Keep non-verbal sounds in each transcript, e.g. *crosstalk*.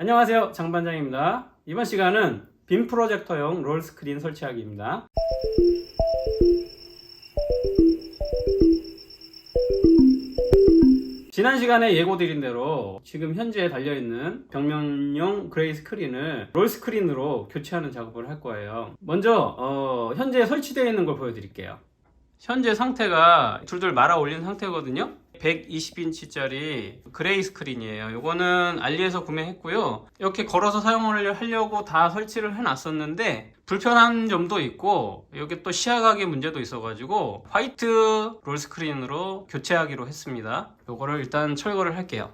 안녕하세요. 장반장입니다. 이번 시간은 빔 프로젝터용 롤 스크린 설치하기입니다. 지난 시간에 예고드린 대로 지금 현재 달려있는 벽면용 그레이 스크린을 롤 스크린으로 교체하는 작업을 할 거예요. 먼저 어, 현재 설치되어 있는 걸 보여드릴게요. 현재 상태가 줄줄 말아 올린 상태거든요 120인치짜리 그레이 스크린이에요. 요거는 알리에서 구매했고요. 이렇게 걸어서 사용을 하려고 다 설치를 해놨었는데 불편한 점도 있고 여기 또 시야각의 문제도 있어가지고 화이트 롤 스크린으로 교체하기로 했습니다. 요거를 일단 철거를 할게요.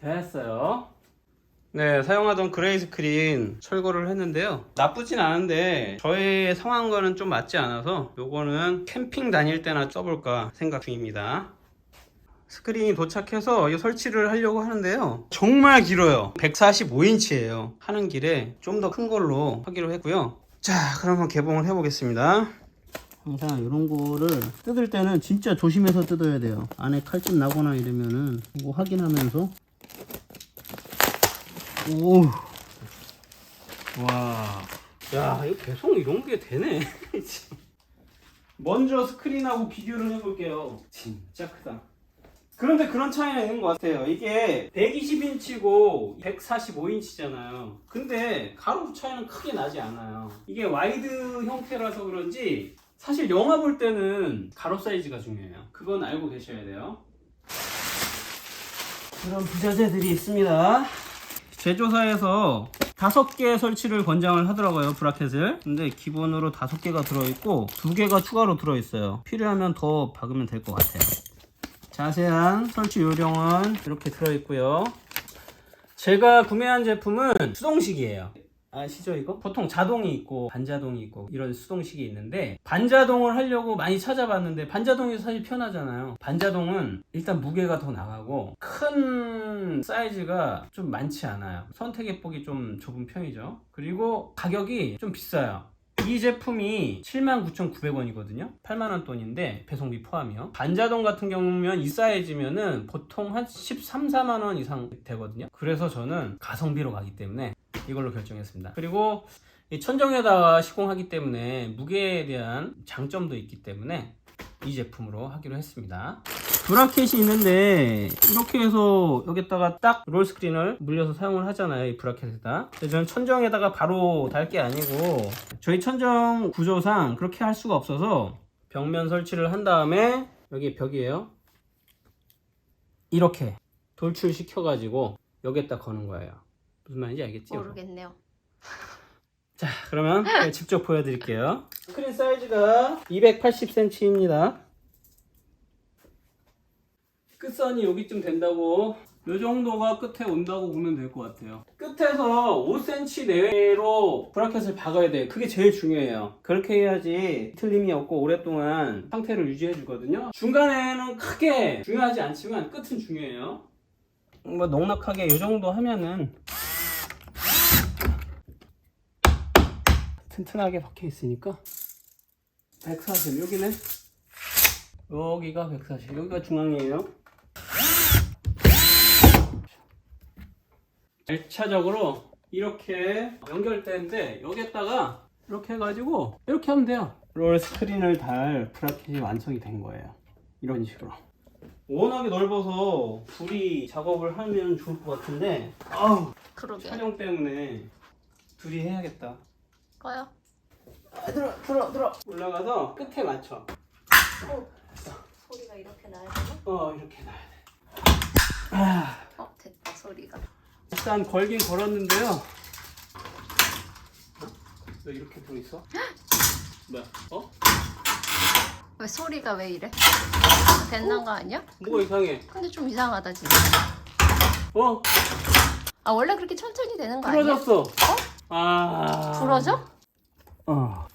됐어요 네, 사용하던 그레이 스크린 철거를 했는데요. 나쁘진 않은데 저의 상황과는 좀 맞지 않아서 요거는 캠핑 다닐 때나 써볼까 생각 중입니다. 스크린이 도착해서 이 설치를 하려고 하는데요. 정말 길어요. 145인치예요. 하는 길에 좀 더 큰 걸로 하기로 했고요. 자, 그럼 한번 개봉을 해 보겠습니다. 항상 이런 거를 뜯을 때는 진짜 조심해서 뜯어야 돼요. 안에 칼집 나거나 이러면은 이거 확인하면서 오 와, 야, 이거 배송 이런 게 되네. *laughs* 먼저 스크린하고 비교를 해볼게요. 진짜 크다. 그런데 그런 차이가 있는 것 같아요. 이게 120인치고 145인치잖아요. 근데 가로 차이는 크게 나지 않아요. 이게 와이드 형태라서 그런지 사실 영화 볼 때는 가로 사이즈가 중요해요. 그건 알고 계셔야 돼요. 그런 부자재들이 있습니다. 제조사에서 다섯 개 설치를 권장을 하더라고요 브라켓을. 근데 기본으로 다섯 개가 들어있고 두 개가 추가로 들어있어요. 필요하면 더 박으면 될 것 같아요. 자세한 설치 요령은 이렇게 들어있고요. 제가 구매한 제품은 수동식이에요 아시죠 이거? 보통 자동이 있고 반자동이 있고 이런 수동식이 있는데 반자동을 하려고 많이 찾아봤는데 반자동이 사실 편하잖아요. 반자동은 일단 무게가 더 나가고 큰 사이즈가 좀 많지 않아요. 선택의 폭이 좀 좁은 편이죠. 그리고 가격이 좀 비싸요. 이 제품이 79,900원이거든요. 8만원 돈인데 배송비 포함이요. 반자동 같은 경우면 이 사이즈면은 보통 한 13, 14만원 이상 되거든요. 그래서 저는 가성비로 가기 때문에 이걸로 결정했습니다. 그리고 이 천정에다가 시공하기 때문에 무게에 대한 장점도 있기 때문에 이 제품으로 하기로 했습니다. 브라켓이 있는데 이렇게 해서 여기다가 딱 롤 스크린을 물려서 사용을 하잖아요 이 브라켓에다. 저는 천정에다가 바로 달 게 아니고 저희 천정 구조상 그렇게 할 수가 없어서 벽면 설치를 한 다음에 여기 벽이에요. 이렇게 돌출시켜 가지고 여기에다 거는 거예요 무슨 말인지 알겠지? 모르겠네요. *laughs* 자 그러면 제가 직접 보여드릴게요. 스크린 사이즈가 280cm입니다. 끝선이 여기쯤 된다고 이 정도가 끝에 온다고 보면 될 것 같아요. 끝에서 5cm 내외로 브라켓을 박아야 돼요. 그게 제일 중요해요. 그렇게 해야지 틀림이 없고 오랫동안 상태를 유지해 주거든요. 중간에는 크게 중요하지 않지만 끝은 중요해요. 뭐 넉넉하게 이 정도 하면은 튼튼하게 박혀 있으니까. 140 여기네. 여기가 140 여기가 중앙이에요. 1차적으로 이렇게 연결되는데 여기에다가 이렇게 해가지고 이렇게 하면 돼요. 롤 스크린을 달 브라켓이 완성이 된 거예요. 이런 식으로. 워낙에 넓어서 둘이 작업을 하면 좋을 것 같은데 아우 그러게. 촬영 때문에 둘이 해야겠다 꺼요. 아, 들어 들어 들어 올라가서 끝에 맞춰 소리가 이렇게 나야 되나? 어 이렇게 놔야 돼 아, 어 됐다 소리가. 일단 걸긴 걸었는데요 어? 왜 이렇게 보 있어? *gasps* 뭐야 어? 왜 소리가 왜 이래? 됐는 거 아니야? 뭐가 이상해 근데 좀 이상하다 진짜. 어? 아 원래 그렇게 천천히 되는 거 아니야? 부러졌어 아 부러져? 어.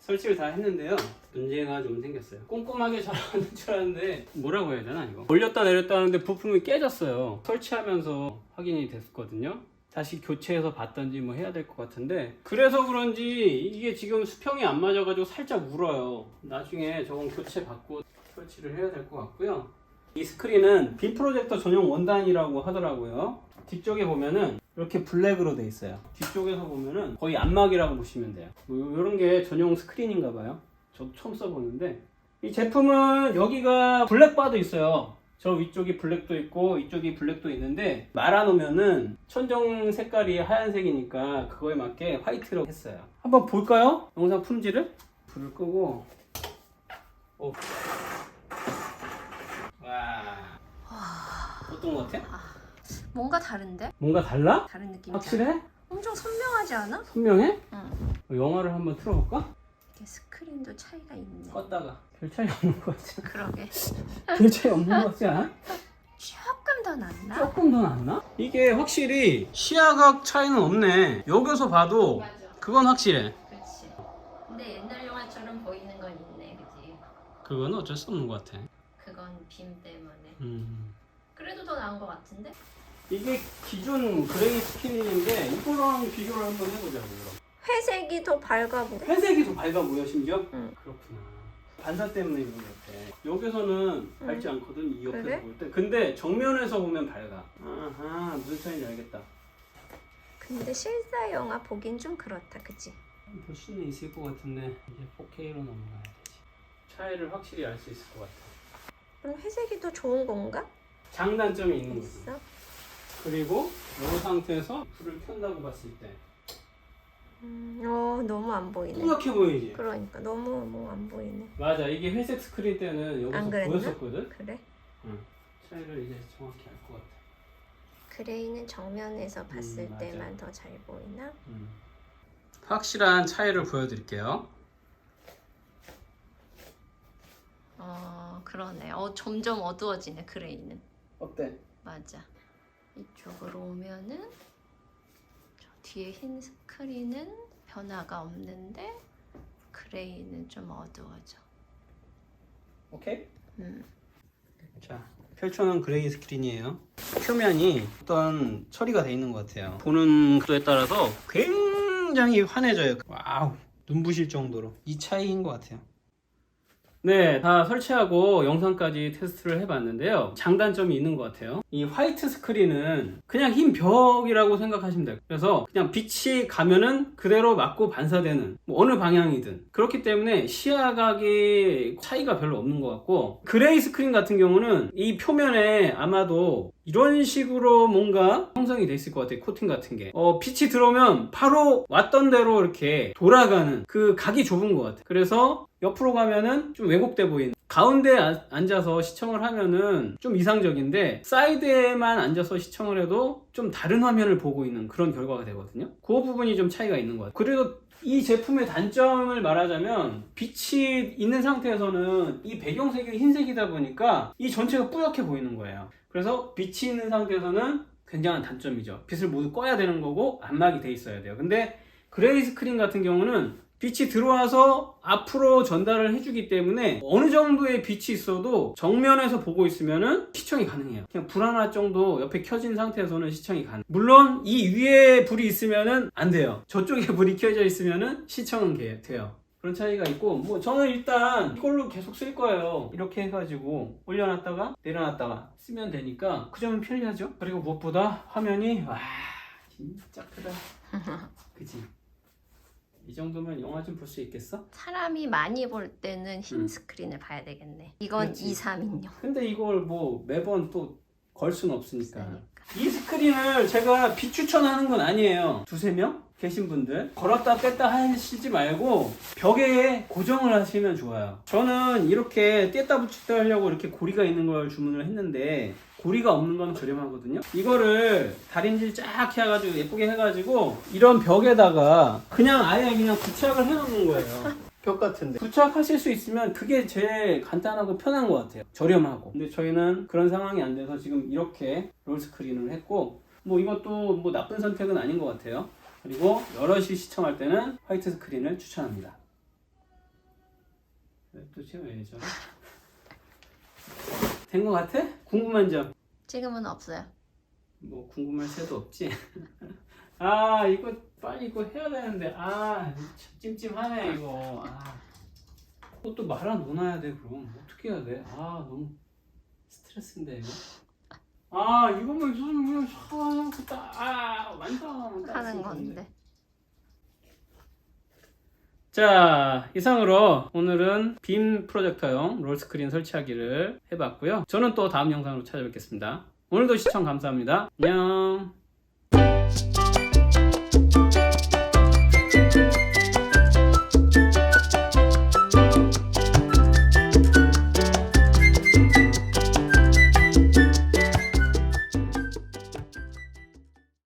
설치를 다 했는데요. 문제가 좀 생겼어요. 꼼꼼하게 *laughs* 잘 하는 줄 알았는데 뭐라고 해야 되나 이거? 올렸다 내렸다 하는데 부품이 깨졌어요. 설치하면서 확인이 됐거든요. 다시 교체해서 봤던지 뭐 해야 될 것 같은데 그래서 그런지 이게 지금 수평이 안 맞아가지고 살짝 울어요. 나중에 저건 교체 받고 설치를 해야 될 것 같고요. 이 스크린은 빔 프로젝터 전용 원단이라고 하더라고요. 뒤쪽에 보면은 이렇게 블랙으로 돼 있어요. 뒤쪽에서 보면은 거의 안막이라고 보시면 돼요. 뭐 이런 게 전용 스크린인가 봐요. 저도 처음 써보는데 이 제품은 여기가 블랙바도 있어요. 저 위쪽이 블랙도 있고 이쪽이 블랙도 있는데 말아놓으면은 천정 색깔이 하얀색이니까 그거에 맞게 화이트로 했어요. 한번 볼까요? 영상 품질을 불을 끄고 오. 와. 어떤 것 같아? 뭔가 다른데? 뭔가 달라? 다른 느낌이 확실해? 엄청 선명하지 않아? 선명해? 응. 영화를 한번 틀어볼까? 이게 스크린도 차이가 있네. 껐다가 별 차이 없는 것 같지? 그러게. *laughs* 별 차이 없는 것 같지 않아? 조금 더 낫나? 조금 더 낫나? 이게 확실히 시야각 차이는 없네. 여기서 봐도 맞아. 그건 확실해. 그렇지. 근데 옛날 영화처럼 보이는 건 있네, 그지? 그거는 어쩔 수 없는 것 같아. 그건 빔 때문에. 음. 그래도 더 나은 것 같은데? 이게 기존 그레이 스킨인데 이거랑 비교를 한번 해보자고 그럼. 회색이 더 밝아 보여. 회색이 더 밝아 보여 심지어? 응. 그렇구나. 반사 때문에 이런 것 같아. 여기서는 밝지 않거든 이 옆에서 그래? 볼 때. 근데 정면에서 보면 밝아. 아하 무슨 차이인지 알겠다. 근데 실사 영화 보긴 좀 그렇다, 그지? 볼 수는 있을 것 같은데 이제 4K로 넘어가야 되지. 차이를 확실히 알 수 있을 것 같아. 그럼 회색이 더 좋은 건가? 장단점이 있는 거지. 있어? 그리고 이 상태에서 불을 켠다고 봤을 때 음, 어, 너무 안 보이네. 뿌옇게 보이지? 그러니까 너무 뭐 안 보이네. 맞아 이게 회색 스크린 때는 여기서 안 그랬나? 보였었거든? 그래? 차이를 이제 정확히 알 것 같아 그레이는 정면에서 봤을 맞아. 때만 더 잘 보이나? 확실한 차이를 보여드릴게요 어, 그러네. 어, 점점 어두워지네, 그레이는. 어때? 맞아. 이쪽으로 오면은 저 뒤에 흰 스크린은 변화가 없는데 그레이는 좀 어두워져. 오케이? 음. 자 펼쳐놓은 그레이 스크린이에요 표면이 어떤 처리가 돼 있는 것 같아요 보는 각도에 따라서 굉장히 환해져요 와우 눈부실 정도로 이 차이인 것 같아요 네, 다 설치하고 영상까지 테스트를 해봤는데요. 장단점이 있는 것 같아요. 이 화이트 스크린은 그냥 흰 벽이라고 생각하시면 돼요. 그래서 그냥 빛이 가면은 그대로 맞고 반사되는 뭐 어느 방향이든 그렇기 때문에 시야각이 차이가 별로 없는 것 같고 그레이 스크린 같은 경우는 이 표면에 아마도 이런 식으로 뭔가 형성이 돼 있을 것 같아요. 코팅 같은 게. 어, 빛이 들어오면 바로 왔던 대로 이렇게 돌아가는 그 각이 좁은 것 같아요. 그래서 옆으로 가면은 좀 왜곡돼 보이는. 가운데 아- 앉아서 시청을 하면은 좀 이상적인데 사이드에만 앉아서 시청을 해도 좀 다른 화면을 보고 있는 그런 결과가 되거든요. 그 부분이 좀 차이가 있는 것 같아요. 그리고 이 제품의 단점을 말하자면 빛이 있는 상태에서는 이 배경색이 흰색이다 보니까 이 전체가 뿌옇게 보이는 거예요. 그래서 빛이 있는 상태에서는 굉장한 단점이죠. 빛을 모두 꺼야 되는 거고 안막이 돼 있어야 돼요. 근데 그레이 스크린 같은 경우는 빛이 들어와서 앞으로 전달을 해주기 때문에 어느 정도의 빛이 있어도 정면에서 보고 있으면은 시청이 가능해요. 그냥 불 하나 정도 옆에 켜진 상태에서는 시청이 가능. 물론 이 위에 불이 있으면은 안 돼요. 저쪽에 *laughs* 불이 켜져 있으면은 시청은 게- 돼요. 그런 차이가 있고 뭐 저는 일단 이걸로 계속 쓸 거예요. 이렇게 해가지고 올려놨다가 내려놨다가 쓰면 되니까 그 점은 편리하죠. 그리고 무엇보다 화면이 와 진짜 크다. *laughs* 그지? 이 정도면 영화 좀 볼 수 있겠어? 사람이 많이 볼 때는 흰 음. 스크린을 봐야 되겠네. 이건 그렇지. 2, 3인용. 근데 이걸 뭐 매번 또 걸 수는 없으니까. 그러니까. 이 스크린을 제가 비추천하는 건 아니에요. 두세 명 계신 분들 걸었다 뺐다 하시지 말고 벽에 고정을 하시면 좋아요. 저는 이렇게 뗐다 붙였다 하려고 이렇게 고리가 있는 걸 주문을 했는데 고리가 없는 건 저렴하거든요. 이거를 다림질 쫙 해가지고 예쁘게 해가지고 이런 벽에다가 그냥 아예 그냥 부착을 해놓는 거예요. 벽 같은데 부착하실 수 있으면 그게 제일 간단하고 편한 것 같아요 저렴하고 근데 저희는 그런 상황이 안 돼서 지금 이렇게 롤 스크린을 했고 뭐 이것도 뭐 나쁜 선택은 아닌 것 같아요 그리고 여럿이 시청할 때는 화이트 스크린을 추천합니다 또 지금 왜 저래? 된것 같아? 궁금한 점? 지금은 없어요. 뭐 궁금할 새도 없지. *laughs* 아 이거 빨리 이거 해야 되는데 아 찜찜하네 이거. 아. 그것도 말아 놓아야 돼 그럼 어떻게 해야 돼? 아 너무 스트레스인데 이거. 아 이거만 있으면 그냥 샤워하고 딱아 완성 딱 하는 있을 건데. 건데. 자 이상으로 오늘은 빔 프로젝터용 롤스크린 설치하기를 해봤고요 저는 또 다음 영상으로 찾아뵙겠습니다 오늘도 시청 감사합니다 안녕